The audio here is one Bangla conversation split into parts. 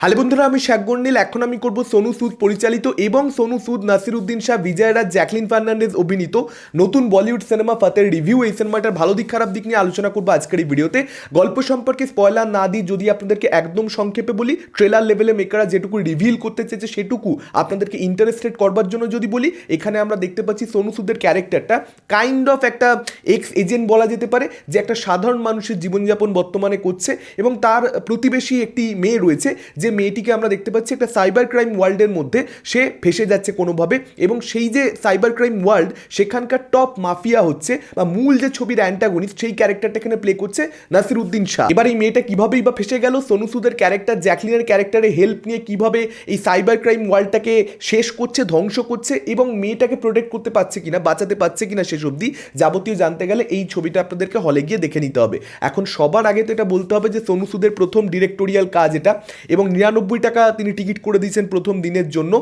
হ্যালো বন্ধুরা, আমি শেখ গন্ডিল। এখন আমি করব সোনু সুদ পরিচালিত এবং সোনু সুদ নাসিরুদ্দিন শাহ বিজয় রাজ জ্যাকলিন ফার্নান্ডেজ অভিনীত নতুন বলিউড সিনেমা ফাতের রিভিউ। এই সিনেমাটার ভালো দিক, খারাপ দিক নিয়ে আলোচনা করব আজকের এই ভিডিওতে। গল্প সম্পর্কে স্পয়লার না দিই যদি আপনাদেরকে একদম সংক্ষেপে বলি ট্রেলার লেভেলে মেকাররা যেটুকু রিভিল করতে চেয়েছে সেটুকু আপনাদেরকে ইন্টারেস্টেড করবার জন্য যদি বলি, এখানে আমরা দেখতে পাচ্ছি সোনু সুদের ক্যারেক্টারটা। কাইন্ড অফ একটা এক্স এজেন্ট বলা যেতে পারে, যে একটা সাধারণ মানুষের জীবনযাপন বর্তমানে করছে এবং তার প্রতিবেশী একটি মেয়ে রয়েছে, যে মেয়েটিকে আমরা দেখতে পাচ্ছি একটা সাইবার ক্রাইম ওয়ার্ল্ডের মধ্যে সে ফেসে যাচ্ছে কোনোভাবে এবং সেই যে সাইবার ক্রাইম ওয়ার্ল্ড সেখানকার টপ মাফিয়া হচ্ছে বা মূল যে ছবির অ্যান্টাগনিস্ট সেই ক্যারেক্টারটা এখানে প্লে করছে নাসিরুদ্দিন শাহ। এবার এই মেয়েটা কিভাবেই বা ফেসে গেল? সোনু সুদের ক্যারেক্টার জ্যাকলিনের ক্যারেক্টারে হেল্প নিয়ে কীভাবে এই সাইবার ক্রাইম ওয়ার্ল্ডটাকে শেষ করছে, ধ্বংস করছে এবং মেয়েটাকে প্রোটেক্ট করতে পারছে কিনা, বাঁচাতে পারছে কিনা শেষ অবধি যাবতীয় জানতে গেলে এই ছবিটা আপনাদেরকে হলে গিয়ে দেখে নিতে হবে। এখন সবার আগে তো এটা বলতে হবে যে সোনু সুদের প্রথম ডিরেক্টোরিয়াল কাজ এটা এবং নিরানব্বই টাকা তিনি টিকিট করে দিয়েছেন প্রথম দিনের জন্য।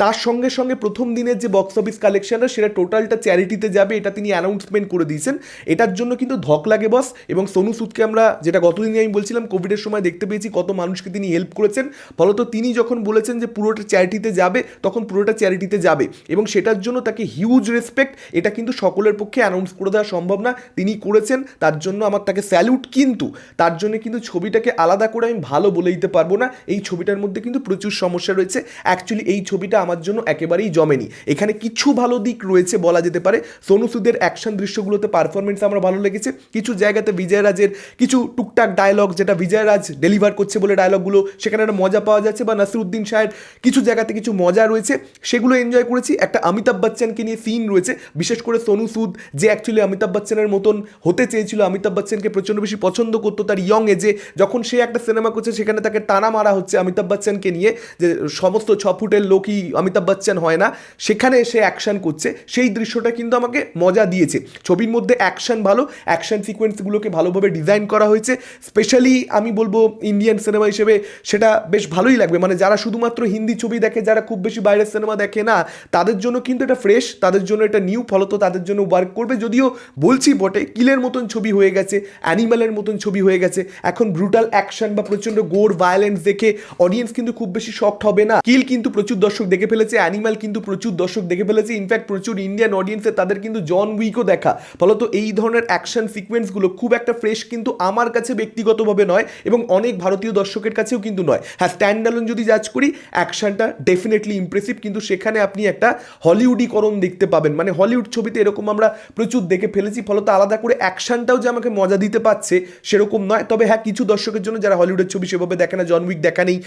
তার সঙ্গে সঙ্গে প্রথম দিনের যে বক্স অফিস কালেকশনটা সেটা টোটালটা চ্যারিটিতে যাবে, এটা তিনি অ্যানাউন্সমেন্ট করে দিয়েছেন। এটার জন্য কিন্তু ধক লাগে বস এবং সোনু সুদকে আমরা, যেটা গতদিনই আমি বলছিলাম কোভিডের সময় দেখতে পেয়েছি, কত মানুষকে তিনি হেল্প করেছেন। ফলত তিনি যখন বলেছেন যে পুরোটা চ্যারিটিতে যাবে, তখন পুরোটা চ্যারিটিতে যাবে। এবং সেটার জন্য তাকে হিউজ রেসপেক্ট এটা কিন্তু সকলের পক্ষে অ্যানাউন্স করে দেওয়া সম্ভব না। তিনি করেছেন, তার জন্য আমার তাকে স্যালুট কিন্তু, তার জন্য কিন্তু ছবিটাকে আলাদা করে আমি ভালো বলে দিতে পারব না। এই ছবিটার মধ্যে কিন্তু প্রচুর সমস্যা রয়েছে। অ্যাকচুয়ালি এই ছবিটা আমার জন্য একেবারেই জমেনি। এখানে কিছু ভালো দিক রয়েছে বলা যেতে পারে। সোনু সুদের অ্যাকশন দৃশ্যগুলোতে পারফরমেন্স আমার ভালো লেগেছে। কিছু জায়গাতে বিজয় রাজের কিছু টুকটাক ডায়লগ যেটা বিজয় রাজ ডেলিভার করছে বলে ডায়লগগুলো সেখানে একটা মজা পাওয়া যাচ্ছে বা নাসিরুদ্দিন শাহের কিছু জায়গাতে কিছু মজা রয়েছে। সেগুলো এনজয় করেছি। একটা অমিতাভ বচ্চনকে নিয়ে সিন রয়েছে। বিশেষ করে সোনু সুদ যে অ্যাকচুয়ালি অমিতাভ বচ্চনের মতন হতে চেয়েছিল, অমিতাভ বচ্চনকে প্রচণ্ড বেশি পছন্দ করতো তার ইয়ং এজে যখন সে একটা সিনেমা করছে, সেখানে তাকে টানা মারা হচ্ছে অমিতাভ বচ্চনকে নিয়ে। যে সমস্ত ছ ফুটের লোকই অমিতাভ বচ্চন হয় না, সেখানে এসে অ্যাকশন করছে। সেই দৃশ্যটা কিন্তু আমাকে মজা দিয়েছে। ছবির মধ্যে অ্যাকশন ভালো অ্যাকশন সিকোয়েন্সগুলোকে ভালোভাবে ডিজাইন করা হয়েছে। স্পেশালি আমি বলব ইন্ডিয়ান সিনেমা হিসেবে সেটা বেশ ভালোই লাগবে। মানে যারা শুধুমাত্র হিন্দি ছবি দেখে, যারা খুব বেশি বাইরের সিনেমা দেখে না, তাদের জন্য কিন্তু এটা ফ্রেশ তাদের জন্য এটা নিউ ফলত তাদের জন্য ওয়ার্ক করবে। যদিও বলছি বটে, কিলের মতন ছবি হয়ে গেছে অ্যানিম্যালের মতন ছবি হয়ে গেছে। এখন ব্রুটাল অ্যাকশন বা প্রচণ্ড গোর ভায়োলেন্স দেখে অডিয়েন্স কিন্তু খুব বেশি শক্ট হবে না। কিল কিন্তু প্রচুর দর্শক দেখে ফেলেছে অ্যানিম্যাল কিন্তু প্রচুর দর্শক দেখে ফেলেছে ইনফ্যাক্ট প্রচুর ইন্ডিয়ান অডিয়েন্সে তাদের কিন্তু জন উইকও দেখা। ফলত এই ধরনের অ্যাকশন সিকোয়েন্সগুলো খুব একটা ফ্রেশ কিন্তু আমার কাছে ব্যক্তিগতভাবে নয় এবং অনেক ভারতীয় দর্শকের কাছেও কিন্তু নয়। হ্যাঁ স্ট্যান্ড অ্যালোন যদি জাজ করি অ্যাকশনটা ডেফিনেটলি ইমপ্রেসিভ কিন্তু সেখানে আপনি একটা হলিউডিকরণ দেখতে পাবেন। মানে হলিউড ছবিতে এরকম আমরা প্রচুর দেখে ফেলেছি, ফলত আলাদা করে অ্যাকশনটাও যে আমাকে মজা দিতে পারছে সেরকম নয়। তবে হ্যাঁ কিছু দর্শকের জন্য যারা হলিউডের ছবি সেভাবে দেখে না জন উইক দেখা নেই,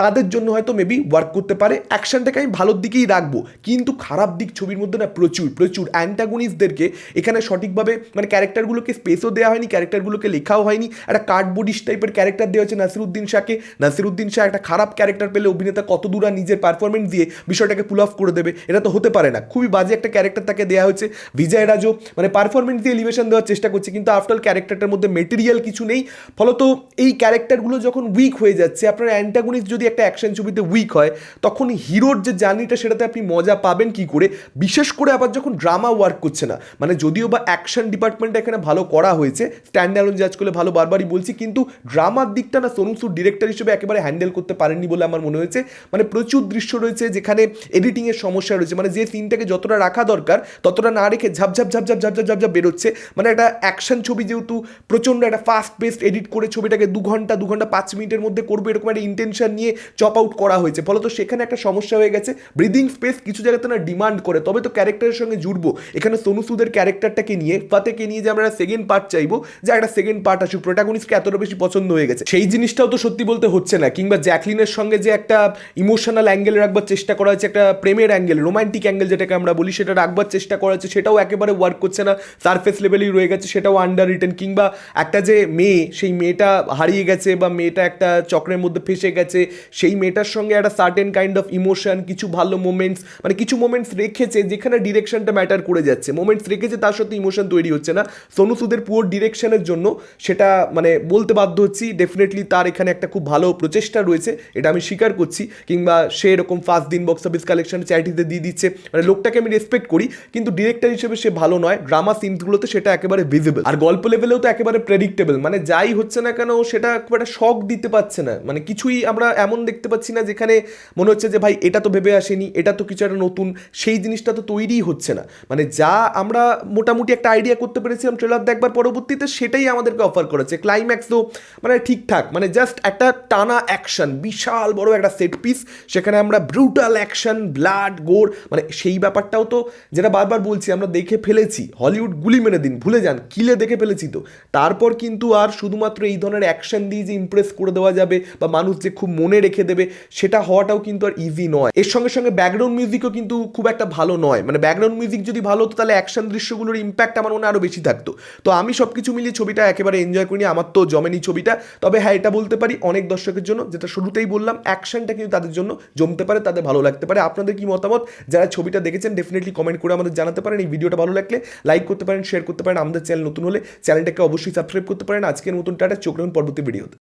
তাদের জন্য হয়তো মেবি ওয়ার্ক করতে পারে। অ্যাকশনটাকে আমি ভালোর দিকেই রাখব। কিন্তু খারাপ দিক ছবির মধ্যে না প্রচুর প্রচুর। অ্যান্টাগনিস্টদেরকে এখানে সঠিকভাবে মানে ক্যারেক্টারগুলোকে স্পেসও দেওয়া হয়নি ক্যারেক্টারগুলোকে লেখাও হয়নি। একটা কার্ডবোর্ডিশ টাইপের ক্যারেক্টার দেওয়া হচ্ছে নাসিরুদ্দিন শাহকে। নাসিরুদ্দিন শাহ একটা খারাপ ক্যারেক্টার পেলে অভিনেতা কত দূর নিজের পারফরমেন্স দিয়ে বিষয়টাকে পুল অফ করে দেবে, এটা তো হতে পারে না। খুবই বাজে একটা ক্যারেক্টার তাকে দেওয়া হয়েছে। বিজয় রাজও মানে পারফরমেন্স দিয়ে এলিভেশন দেওয়ার চেষ্টা করছে, কিন্তু আফটার ক্যারেক্টারটার মধ্যে মেটেরিয়াল কিছু নেই। ফলত এই ক্যারেক্টারগুলো যখন উইক হয়ে যাচ্ছে, আপনার অ্যান্টাগনিস্ট যদি একটা অ্যাকশন ছবিতে উইক হয়, তখন হিরোর যে জার্নিটা সেটাতে আপনি মজা পাবেন কি করে? বিশেষ করে আবার যখন ড্রামা ওয়ার্ক করছে না মানে যদিও বা অ্যাকশন ডিপার্টমেন্ট এখানে ভালো করা হয়েছে স্ট্যান্ড অ্যালোন জাজ করলে ভালো বারবারই বলছি, কিন্তু ড্রামার দিকটা না সোনু সুর ডিরেক্টর হিসেবে একেবারে হ্যান্ডেল করতে পারেননি বলে আমার মনে হয়েছে। মানে প্রচুর দৃশ্য রয়েছে যেখানে এডিটিংয়ের সমস্যা রয়েছে মানে যে সিনটাকে যতটা রাখা দরকার, ততটা না রেখে ঝাপঝাপ ঝাপঝাপ ঝাপঝাপ ঝাপঝাপ বেরোচ্ছে। মানে একটা অ্যাকশন ছবি যেহেতু প্রচণ্ড একটা ফাস্ট পেস্ট এডিট করে ছবিটাকে দু ঘণ্টা দু ঘণ্টা, পাঁচ মিনিটের মধ্যে করব, এরকম একটা ইন্টেনশন নিয়ে চপ আউট করা হয়েছে। ফলত সেখানে একটা সমস্যা হয়ে গেছে। ব্রিদিং স্পেস কিছু জায়গাতে না ডিমান্ড করে। তবে তো ক্যারেক্টারের সঙ্গে জুড়বো। এখানে সোনু সুদের ক্যারেক্টারটাকে নিয়ে, ফাতেকে নিয়ে যে আমরা সেকেন্ড পার্ট চাইব, যে একটা সেকেন্ড পার্ট আসুক প্রোটাগনিস্টকে এতটা বেশি পছন্দ হয়ে গেছে। সেই জিনিসটাও তো সত্যি বলতে হচ্ছে না। কিংবা জ্যাকলিনের সঙ্গে যে একটা ইমোশনাল অ্যাঙ্গেল রাখবার চেষ্টা করা হয়েছে, একটা প্রেমের অ্যাঙ্গেল রোমান্টিক অ্যাঙ্গেল যেটাকে আমরা বলি, সেটা রাখবার চেষ্টা করা হচ্ছে সেটাও একেবারে ওয়ার্ক করছে না। সারফেস লেভেলেই রয়ে গেছে, সেটাও আন্ডার রিটেন কিংবা একটা যে মেয়ে, সেই মেয়েটা হারিয়ে গেছে বা মেয়েটা একটা চক্রের মধ্যে ফেসে গেছে, সেই মেয়েটার সঙ্গে একটা সার্টেন কাইন্ড অফ ইমোশন কিছু ভালো মোমেন্টস মানে কিছু মোমেন্টস রেখেছে যেখানে ডিরেকশনটা ম্যাটার করে যাচ্ছে। মোমেন্টস রেখেছে, তার সাথে ইমোশন তৈরি হচ্ছে না। সোনু সুদের পুরো ডিরেকশনের জন্য সেটা মানে বলতে বাধ্য হচ্ছি ডেফিনেটলি তার এখানে একটা খুব ভালো প্রচেষ্টা রয়েছে, এটা আমি স্বীকার করছি। কিংবা সে এরকম ফার্স্ট দিন বক্স অফিস কালেকশন চ্যারিটিতে দিয়ে দিচ্ছে মানে লোকটাকে আমি রেসপেক্ট করি, কিন্তু ডিরেক্টর হিসেবে সে ভালো নয়। ড্রামা সিনসগুলোতে সেটা একেবারে ভিজিবল আর গল্প লেভেলেও তো একেবারে প্রেডিক্টেবল মানে যাই হচ্ছে না কেন, সেটা খুব একটা শখ দিতে পারছে না। মানে কিছুই আমরা এমন দেখতে পাচ্ছি না যেখানে মনে হচ্ছে যে, ভাই, এটা তো ভেবে আসেনি, এটা তো কিছু একটা নতুন, সেই জিনিসটা তো তৈরিই হচ্ছে না। মানে যা আমরা মোটামুটি একটা আইডিয়া করতে পেরেছিলাম ট্রেলার দেখবার পরবর্তীতে, সেটাই আমাদেরকে অফার করেছে। ক্লাইম্যাক্সও মানে ঠিকঠাক মানে জাস্ট একটা টানা অ্যাকশন বিশাল বড় একটা সেট পিস সেখানে আমরা ব্রুটাল অ্যাকশন ব্লাড গোর মানে সেই ব্যাপারটাও তো যেটা বারবার বলছি, আমরা দেখে ফেলেছি। হলিউড গুলি মেরে দিন, ভুলে যান, কিলে দেখে ফেলেছি তো। তারপর কিন্তু আর শুধুমাত্র এই ধরনের অ্যাকশন দিয়ে যে ইমপ্রেস করে দেওয়া যাবে, বা মানুষ যে খুব মনে রেখে দেবে, সেটা হওয়াটাও কিন্তু আর ইজি নয়। এর সঙ্গে সঙ্গে ব্যাকগ্রাউন্ড মিউজিকও কিন্তু খুব একটা ভালো নয়। মানে ব্যাকগ্রাউন্ড মিউজিক যদি ভালো হতো, তাহলে অ্যাকশন দৃশ্যগুলোর ইম্প্যাক্ট আমার মনে আরও বেশি থাকতো। তো আমি সব কিছু মিলিয়ে ছবিটা একেবারে এনজয় করিনি, আমার তো জমেনি ছবিটা। তবে হ্যাঁ এটা বলতে পারি অনেক দর্শকের জন্য, যেটা শুরুতেই বললাম অ্যাকশনটা কিন্তু তাদের জন্য জমতে পারে, তাদের ভালো লাগতে পারে। আপনাদের কি মতামত? যারা ছবিটা দেখেছেন ডেফিনেটলি কমেন্ট করে আমাদের জানাতে পারেন। এই ভিডিওটা ভালো লাগলে লাইক করতে পারেন শেয়ার করতে পারেন। আমাদের চ্যানেল নতুন হলে চ্যানেলটাকে অবশ্যই সাবস্ক্রাইব করতে পারেন। আজকের মতন টাটা, চোখ রাখুন পরবর্তী ভিডিওতে